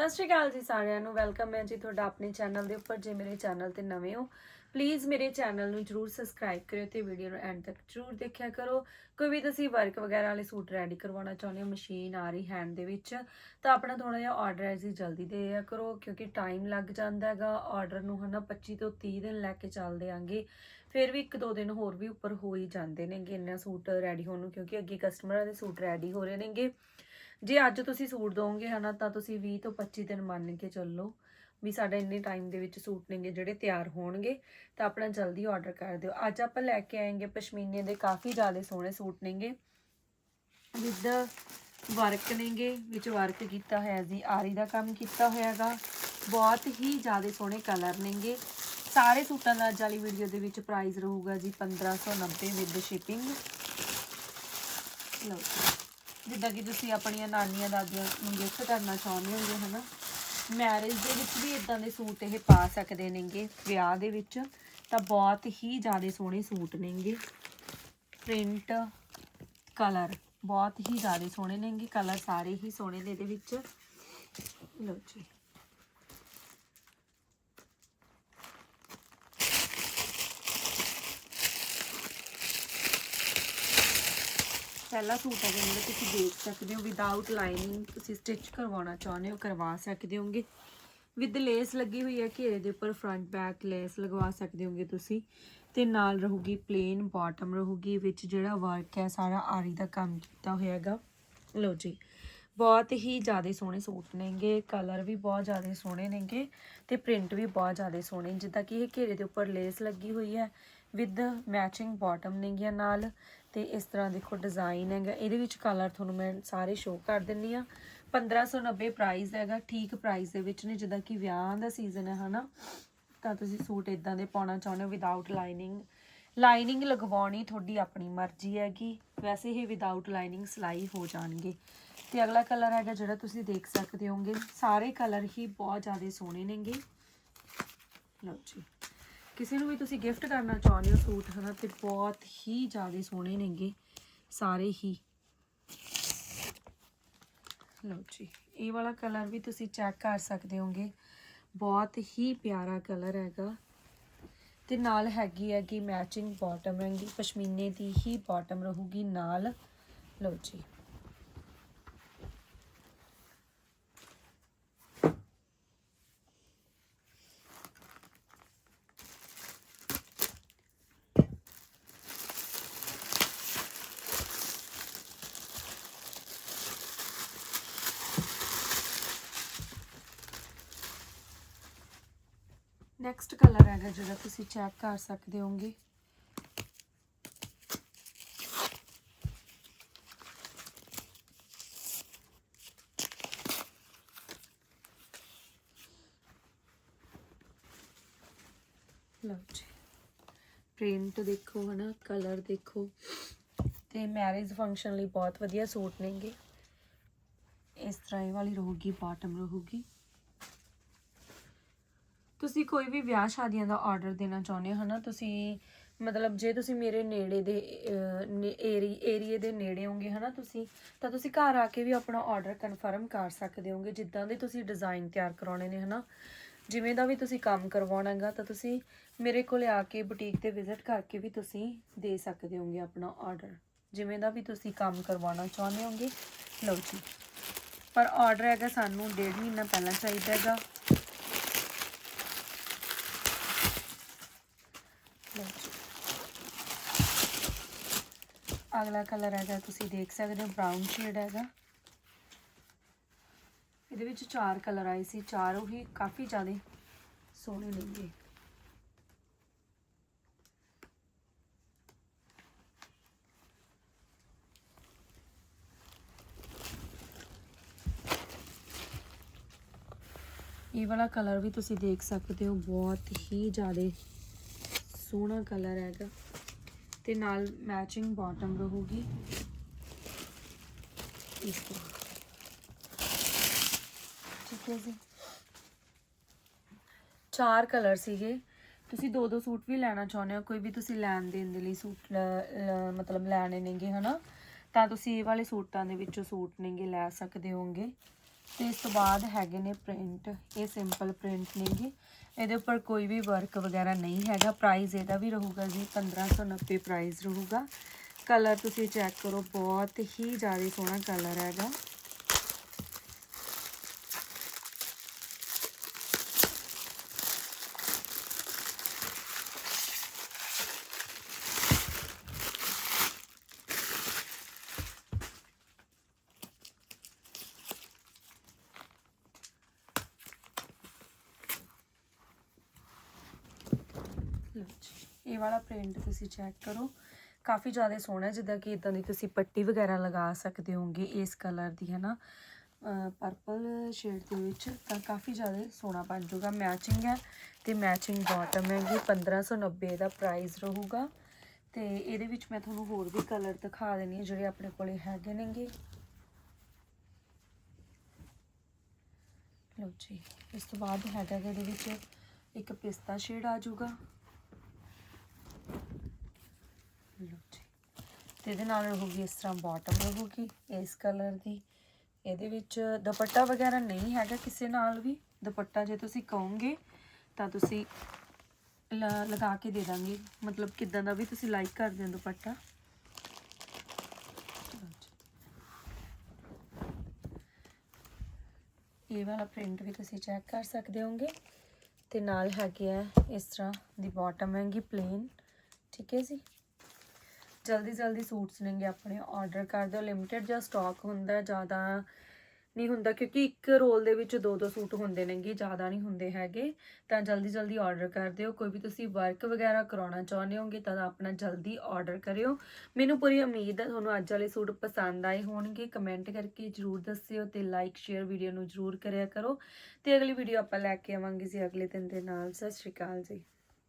ਸਤਿ ਸ਼੍ਰੀ ਅਕਾਲ ਜੀ ਸਾਰਿਆਂ ਨੂੰ। ਵੈਲਕਮ ਹੈ ਜੀ ਤੁਹਾਡਾ ਆਪਣੇ ਚੈਨਲ ਦੇ ਉੱਪਰ। ਜੇ ਮੇਰੇ ਚੈਨਲ ਤੇ ਨਵੇਂ ਹੋ ਪਲੀਜ਼ ਮੇਰੇ ਚੈਨਲ ਨੂੰ ਜਰੂਰ ਸਬਸਕ੍ਰਾਈਬ ਕਰਿਓ ਤੇ ਵੀਡੀਓ ਨੂੰ ਐਂਡ ਤੱਕ ਜਰੂਰ ਦੇਖਿਆ ਕਰੋ। ਕੋਈ ਵੀ ਤੁਸੀਂ ਵਰਕ ਵਗੈਰਾ ਵਾਲੇ ਸੂਟ ਰੈਡੀ ਕਰਵਾਉਣਾ ਚਾਹੁੰਦੇ ਹੋ ਮਸ਼ੀਨ ਆ ਰਹੀ ਹੈਂਡ ਦੇ ਵਿੱਚ, ਤਾਂ ਆਪਣਾ ਥੋੜਾ ਜਿਹਾ ਆਰਡਰ ਹੈ ਜੀ ਜਲਦੀ ਦੇ ਦਿਆ ਕਰੋ, ਕਿਉਂਕਿ ਟਾਈਮ ਲੱਗ ਜਾਂਦਾ ਹੈਗਾ। ਆਰਡਰ ਨੂੰ ਹਨਾ 25 ਤੋਂ 30 ਦਿਨ ਲੈ ਕੇ ਚੱਲਦੇ ਆਂਗੇ। ਫਿਰ ਵੀ ਇੱਕ ਦੋ ਦਿਨ ਹੋਰ ਵੀ ਉੱਪਰ ਹੋ ਹੀ ਜਾਂਦੇ ਨੇਗੇ ਇੰਨਾ ਸੂਟ ਰੈਡੀ ਹੋਣ ਨੂੰ, ਕਿਉਂਕਿ ਅੱਗੇ ਕਸਟਮਰਾਂ ਦੇ ਸੂਟ ਰੈਡੀ ਹੋ ਰਹੇ ਨੇਗੇ। ਜੇ ਅੱਜ ਤੁਸੀਂ ਸੂਟ ਦੋਗੇ ਹਨਾ, ਤਾਂ ਤੁਸੀਂ 20 ਤੋਂ 25 ਦਿਨ ਮੰਨ ਕੇ ਚੱਲੋ ਵੀ ਸਾਡਾ ਇੰਨੇ ਟਾਈਮ ਦੇ ਵਿੱਚ ਸੂਟ ਨੇਗੇ ਜਿਹੜੇ ਤਿਆਰ ਹੋਣਗੇ, ਤਾਂ ਆਪਣਾ ਜਲਦੀ ਆਰਡਰ ਕਰ ਦਿਓ। ਅੱਜ ਆਪਾਂ ਲੈ ਕੇ ਆਏਗੇ ਪਸ਼ਮੀਨੇ ਦੇ ਕਾਫੀ ਜ਼ਿਆਦਾ ਸੋਹਣੇ ਸੂਟ ਨੇਗੇ। ਵਿਦ ਵਰਕ ਨੇਗੇ, ਵਿੱਚ ਵਰਕ ਕੀਤਾ ਹੋਇਆ ਜੀ, ਆਰੀ ਦਾ ਕੰਮ ਕੀਤਾ ਹੋਇਆਗਾ। ਬਹੁਤ ਹੀ ਜ਼ਿਆਦਾ ਸੋਹਣੇ ਕਲਰ ਨੇਗੇ। ਸਾਰੇ ਸੂਟਾਂ ਦਾ ਅੱਜ ਵਾਲੀ ਵੀਡੀਓ ਦੇ ਵਿੱਚ ਪ੍ਰਾਈਸ ਰਹੂਗਾ ਜੀ 1590 ਵਿਦ ਸ਼ਿਪਿੰਗ ਲਓ ਜਿੱਦਾਂ ਕਿ ਤੁਸੀਂ ਆਪਣੀਆਂ ਨਾਨੀਆਂ, ਦਾਦੀਆਂ ਨੂੰ ਗਿਫਟ ਕਰਨਾ ਚਾਹੁੰਦੇ ਹੋਗੇ ਹਨਾ? ਮੈਰਿਜ ਦੇ ਵਿੱਚ ਵੀ ਇਦਾਂ ਦੇ ਸੂਟ ਇਹ ਪਾ ਸਕਦੇ ਨੇਗੇ, ਵਿਆਹ ਦੇ ਵਿੱਚ। ਤਾਂ ਬਹੁਤ ਹੀ ਜ਼ਿਆਦਾ ਸੋਹਣੇ ਸੂਟ ਨੇਗੇ। ਪ੍ਰਿੰਟ ਕਲਰ ਬਹੁਤ ਹੀ ਜ਼ਿਆਦਾ ਸੋਹਣੇ ਨੇਗੇ ਕਲਰ ਸਾਰੇ ਹੀ ਸੋਹਣੇ ਨੇ ਇਹਦੇ ਵਿੱਚ। ਲਓ ਜੀ। ਪਹਿਲਾ ਸੂਟ ਹੈ ਜਿਹੜਾ ਤੁਸੀਂ ਦੇਖ ਸਕਦੇ ਹੋ ਵਿਦਆਊਟ ਲਾਈਨਿੰਗ ਤੁਸੀਂ ਸਟਿਚ ਕਰਵਾਉਣਾ ਚਾਹੁੰਦੇ ਹੋ, ਕਰਵਾ ਸਕਦੇ ਹੋਗੇ ਵਿਦ ਲੇਸ ਲੱਗੀ ਹੋਈ ਹੈ ਘੇਰੇ ਦੇ ਉੱਪਰ ਫਰੰਟ ਬੈਕ ਲੇਸ ਲਗਵਾ ਸਕਦੇ ਹੋਗੇ ਤੁਸੀਂ। ਤੇ ਨਾਲ ਰਹੂਗੀ ਪਲੇਨ ਬਾਟਮ ਰਹੂਗੀ, ਵਿੱਚ ਜਿਹੜਾ ਵਰਕ ਹੈ, ਸਾਰਾ ਆਰੀ ਦਾ ਕੰਮ ਕੀਤਾ ਹੋਇਆ ਹੈਗਾ। ਲਓ ਜੀ, ਬਹੁਤ ਹੀ ਜ਼ਿਆਦਾ ਸੋਹਣੇ ਸੂਟ ਨੇਗੇ ਕਲਰ ਵੀ ਬਹੁਤ ਜ਼ਿਆਦਾ ਸੋਹਣੇ ਨੇਗੇ ਤੇ ਪ੍ਰਿੰਟ ਵੀ ਬਹੁਤ ਜ਼ਿਆਦਾ ਸੋਹਣੇ। ਜਿੱਦਾਂ ਕਿ ਇਹ ਘੇਰੇ ਦੇ ਉੱਪਰ ਲੇਸ ਲੱਗੀ ਹੋਈ ਹੈ ਵਿਦ ਮੈਚਿੰਗ ਬਾਟਮ ਨੇਗੀਆਂ ਨਾਲ। ਤੇ ਇਸ ਤਰ੍ਹਾਂ ਦੇਖੋ ਡਿਜ਼ਾਈਨ ਹੈਗਾ, ਇਹਦੇ ਵਿੱਚ ਕਲਰ ਤੁਹਾਨੂੰ ਮੈਂ ਸਾਰੇ ਸ਼ੋਅ ਕਰ ਦਿੰਨੀ ਆ। 1590 ਪ੍ਰਾਈਸ ਹੈਗਾ, ਠੀਕ ਪ੍ਰਾਈਸ ਦੇ ਵਿੱਚ ਨੇ, ਜਿੱਦਾਂ ਕਿ ਵਿਆਹ ਦਾ ਸੀਜ਼ਨ ਹੈ, ਹਨਾ। ਤਾਂ ਤੁਸੀਂ ਸੂਟ ਇਦਾਂ ਦੇ ਪਾਉਣਾ ਚਾਹੁੰਦੇ ਹੋ ਵਿਦਆਊਟ ਲਾਈਨਿੰਗ ਲਾਈਨਿੰਗ ਲਗਵਾਉਣੀ ਤੁਹਾਡੀ ਆਪਣੀ ਮਰਜ਼ੀ ਹੈਗੀ। ਵੈਸੇ ਹੀ ਵਿਦਆਊਟ ਲਾਈਨਿੰਗ ਸਿਲਾਈ ਹੋ ਜਾਣਗੇ। ਤੇ ਅਗਲਾ ਕਲਰ ਹੈਗਾ ਜਿਹੜਾ ਤੁਸੀਂ ਦੇਖ ਸਕਦੇ ਹੋਗੇ, ਸਾਰੇ ਕਲਰ ਹੀ ਬਹੁਤ ਜ਼ਿਆਦਾ ਸੋਹਣੇ ਨੇਗੇ। ਲਓ ਜੀ। ਕਿਸੇ ਨੂੰ ਵੀ ਤੁਸੀਂ ਗਿਫਟ ਕਰਨਾ ਚਾਹੁੰਦੇ ਹੋ ਸੂਟ ਹਨਾ ਤੇ ਬਹੁਤ ਹੀ ਜ਼ਿਆਦਾ ਸੋਹਣੇ ਨੇਗੇ, ਸਾਰੇ ਹੀ। ਲਓ ਜੀ, ਇਹ ਵਾਲਾ ਕਲਰ ਵੀ ਤੁਸੀਂ ਚੈੱਕ ਕਰ ਸਕਦੇ ਹੋਗੇ। ਬਹੁਤ ਹੀ ਪਿਆਰਾ ਕਲਰ ਹੈਗਾ। ਤੇ ਨਾਲ ਹੈਗੀ ਹੈਗੀ ਮੈਚਿੰਗ ਬਾਟਮ ਹੈਗੀ ਪਸ਼ਮੀਨੇ ਦੀ ਹੀ ਬਾਟਮ ਰਹੂਗੀ ਨਾਲ। ਲਓ ਜੀ। ਨੈਕਸਟ ਕਲਰ ਹੈਗਾ ਜਿਹੜਾ ਤੁਸੀਂ ਚੈੱਕ ਕਰ ਸਕਦੇ ਹੋਗੇ ਲਓ ਜੀ ਪ੍ਰਿੰਟ ਦੇਖੋ ਹਨਾ ਕਲਰ ਦੇਖੋ ਤੇ ਮੈਰਿਜ ਫੰਕਸ਼ਨ ਲਈ ਬਹੁਤ ਵਧੀਆ ਸੂਟ ਨੇਗੇ। ਇਸ ਤਰ੍ਹਾਂ ਇਹ ਵਾਲੀ ਰਹੂਗੀ ਬਾਟਮ ਰਹੂਗੀ। ਤੁਸੀਂ ਕੋਈ ਵੀ ਵਿਆਹ ਸ਼ਾਦੀਆਂ ਦਾ ਆਰਡਰ ਦੇਣਾ ਚਾਹੁੰਦੇ ਹੋ, ਹਨਾ? ਤੁਸੀਂ ਮਤਲਬ ਜੇ ਤੁਸੀਂ ਮੇਰੇ ਨੇੜੇ ਦੇ ਏਰੀ, ਏਰੀਏ ਦੇ ਨੇੜੇ ਹੋਗੇ, ਹਨਾ ਤੁਸੀਂ, ਤਾਂ ਤੁਸੀਂ ਘਰ ਆ ਕੇ ਵੀ ਆਪਣਾ ਆਰਡਰ ਕਨਫਰਮ ਕਰ ਸਕਦੇ ਹੋਗੇ, ਜਿੱਦਾਂ ਦੇ ਤੁਸੀਂ ਡਿਜ਼ਾਈਨ ਤਿਆਰ ਕਰਾਉਣੇ ਨੇ, ਹਨਾ? ਜਿਵੇਂ ਦਾ ਵੀ ਤੁਸੀਂ ਕੰਮ ਕਰਵਾਉਣਾ ਹੈਗਾ, ਤਾਂ ਤੁਸੀਂ ਮੇਰੇ ਕੋਲ ਆ ਕੇ ਬੁਟੀਕ ਤੇ ਵਿਜ਼ਿਟ ਕਰਕੇ ਵੀ ਤੁਸੀਂ ਦੇ ਸਕਦੇ ਹੋਗੇ ਆਪਣਾ ਆਰਡਰ ਜਿਵੇਂ ਦਾ ਵੀ ਤੁਸੀਂ ਕੰਮ ਕਰਵਾਉਣਾ ਚਾਹੁੰਦੇ ਹੋਗੇ, ਲਓ ਜੀ। ਪਰ ਆਰਡਰ ਹੈਗਾ ਸਾਨੂੰ ਡੇਢ ਮਹੀਨਾ ਪਹਿਲਾਂ ਚਾਹੀਦਾ ਹੈਗਾ ਲਓ ਜੀ। ਅਗਲਾ ਕਲਰ ਹੈਗਾ, ਤੁਸੀਂ ਦੇਖ ਸਕਦੇ ਹੋ ਬ੍ਰਾਊਨ ਸ਼ੇਡ ਹੈਗਾ। ਇਹਦੇ ਵਿੱਚ ਚਾਰ ਕਲਰ ਆਏ ਸੀ, ਚਾਰੋਂ ਹੀ ਕਾਫੀ ਜ਼ਿਆਦਾ ਸੋਹਣੇ ਲੱਗੇ ਇਹ ਵਾਲਾ ਕਲਰ ਵੀ ਤੁਸੀਂ ਦੇਖ ਸਕਦੇ ਹੋ, ਬਹੁਤ ਹੀ ਜ਼ਿਆਦਾ ਸੋਹਣਾ ਕਲਰ ਹੈਗਾ। ਤੇ ਨਾਲ ਮੈਚਿੰਗ ਬਾਟਮ ਰਹੂਗੀ। ਇਸ ਤਰ੍ਹਾਂ। ਠੀਕ ਹੈ ਜੀ। ਚਾਰ ਕਲਰ ਸੀਗੇ। ਤੁਸੀਂ ਦੋ ਦੋ ਸੂਟ ਵੀ ਲੈਣਾ ਚਾਹੁੰਦੇ ਹੋ, ਕੋਈ ਵੀ ਤੁਸੀਂ ਲੈਣ ਦੇਣ ਦੇ ਲਈ ਸੂਟ ਲ- ਮਤਲਬ ਲੈਣੇ ਨੇਗੇ, ਹਨਾ? ਤਾਂ ਤੁਸੀਂ ਇਹ ਵਾਲੇ ਸੂਟਾਂ ਦੇ ਵਿੱਚੋਂ ਸੂਟ ਨੇਗੇ, ਲੈ ਸਕਦੇ ਹੋਗੇ ਤੇ ਇਸ ਤੋਂ ਬਾਅਦ ਹੈਗੇ ਨੇ ਪ੍ਰਿੰਟ ਇਹ ਸਿੰਪਲ ਪ੍ਰਿੰਟ ਨੇਗੇ। ਇਹਦੇ ਉੱਪਰ ਕੋਈ ਵੀ ਵਰਕ ਵਗੈਰਾ ਨਹੀਂ ਹੈਗਾ। ਪ੍ਰਾਈਸ ਇਹਦਾ ਵੀ ਰਹੂਗਾ ਜੀ 1590 ਪ੍ਰਾਈਸ ਰਹੂਗਾ। ਕਲਰ ਤੁਸੀਂ ਚੈੱਕ ਕਰੋ, ਬਹੁਤ ਹੀ ਜ਼ਿਆਦਾ ਸੋਹਣਾ ਕਲਰ ਹੈਗਾ। ਇਹ ਵਾਲਾ ਪ੍ਰਿੰਟ ਤੁਸੀਂ ਚੈੱਕ ਕਰੋ। ਕਾਫੀ ਜ਼ਿਆਦਾ ਸੋਹਣਾ ਜਿੱਦਾਂ ਕਿ ਇਦਾਂ ਦੀ ਤੁਸੀਂ ਪੱਟੀ ਵਗੈਰਾ ਲਗਾ ਸਕਦੇ ਹੋਗੇ ਇਸ ਕਲਰ ਦੀ ਹੈ ਨਾ ਪਰਪਲ ਸ਼ੇਡ ਦੇ ਵਿੱਚ ਤਾਂ ਕਾਫੀ ਜ਼ਿਆਦਾ ਸੋਹਣਾ ਬਣ ਜਾਊਗਾ ਮੈਚਿੰਗ ਹੈ ਤੇ ਮੈਚਿੰਗ ਬਾਟਮ ਹੈਗੀ 1590 ਦਾ ਪ੍ਰਾਈਸ ਰਹੂਗਾ। ਤੇ ਇਹਦੇ ਵਿੱਚ ਮੈਂ ਤੁਹਾਨੂੰ ਹੋਰ ਵੀ ਕਲਰ ਦਿਖਾ ਦੇਣੀ ਹੈ, ਜਿਹੜੇ ਆਪਣੇ ਕੋਲੇ ਹੈਗੇ ਨੇਗੇ। ਲਓ ਜੀ, ਇਸ ਤੋਂ ਬਾਅਦ ਹੈਗਾ ਇਹਦੇ ਵਿੱਚ ਇੱਕ ਪਿਸਤਾ ਸ਼ੇਡ ਆ ਜਾਊਗਾ ਲਓ ਜੀ ਤੇ ਇਹਦੇ ਨਾਲ ਰਹੂਗੀ ਇਸ ਤਰ੍ਹਾਂ ਬਾਟਮ ਰਹੂਗੀ ਇਸ ਕਲਰ ਦੀ। ਇਹਦੇ ਵਿੱਚ ਦੁਪੱਟਾ ਵਗੈਰਾ ਨਹੀਂ ਹੈਗਾ ਕਿਸੇ ਨਾਲ ਵੀ। ਦੁਪੱਟਾ ਜੇ ਤੁਸੀਂ ਕਹੋਗੇ ਤਾਂ ਤੁਸੀਂ ਲ- ਲਗਾ ਕੇ ਦੇ ਦਾਂਗੇ। ਮਤਲਬ ਕਿਦਾਂ ਦਾ ਵੀ ਤੁਸੀਂ ਲਾਈਕ ਕਰਦੇ ਹੋ ਦੁਪੱਟਾ। ਇਹ ਵਾਲਾ ਪ੍ਰਿੰਟ ਵੀ ਤੁਸੀਂ ਚੈੱਕ ਕਰ ਸਕਦੇ ਹੋਗੇ। ਤੇ ਨਾਲ ਹੈਗੇ ਆ ਇਸ ਤਰ੍ਹਾਂ ਦੀ ਬਾਟਮ ਹੈਗੀ ਪਲੇਨ ਠੀਕ ਹੈ ਜੀ? ਜਲਦੀ ਜਲਦੀ ਸੂਟਸ ਨੇਗੇ ਆਪਣੇ ਆਰਡਰ ਕਰ ਦਿਓ। ਲਿਮਿਟਡ ਜਿਹਾ ਸਟਾਕ ਹੁੰਦਾ, ਜ਼ਿਆਦਾ ਨਹੀਂ ਹੁੰਦਾ, ਕਿਉਂਕਿ ਇੱਕ ਰੋਲ ਦੇ ਵਿੱਚ ਦੋ ਦੋ ਸੂਟ ਹੁੰਦੇ ਨੇਗੇ, ਜ਼ਿਆਦਾ ਨਹੀਂ ਹੁੰਦੇ ਹੈਗੇ। ਤਾਂ ਜਲਦੀ ਜਲਦੀ ਆਰਡਰ ਕਰ ਦਿਓ। ਕੋਈ ਵੀ ਤੁਸੀਂ ਵਰਕ ਵਗੈਰਾ ਕਰਾਉਣਾ ਚਾਹੁੰਦੇ ਹੋਗੇ, ਤਾਂ ਆਪਣਾ ਜਲਦੀ ਆਰਡਰ ਕਰਿਓ। ਮੈਨੂੰ ਪੂਰੀ ਉਮੀਦ ਹੈ ਤੁਹਾਨੂੰ ਅੱਜ ਵਾਲੇ ਸੂਟ ਪਸੰਦ ਆਏ ਹੋਣਗੇ। ਕਮੈਂਟ ਕਰਕੇ ਜਰੂਰ ਦੱਸਿਓ ਤੇ ਲਾਈਕ ਸ਼ੇਅਰ ਵੀਡੀਓ ਨੂੰ ਜਰੂਰ ਕਰਿਆ ਕਰੋ। ਤੇ ਅਗਲੀ ਵੀਡੀਓ ਆਪਾਂ ਲੈ ਕੇ ਆਵਾਂਗੇ ਜੀ ਅਗਲੇ ਦਿਨ ਦੇ ਨਾਲ। ਸਤਿ ਸ਼੍ਰੀ ਅਕਾਲ ਜੀ।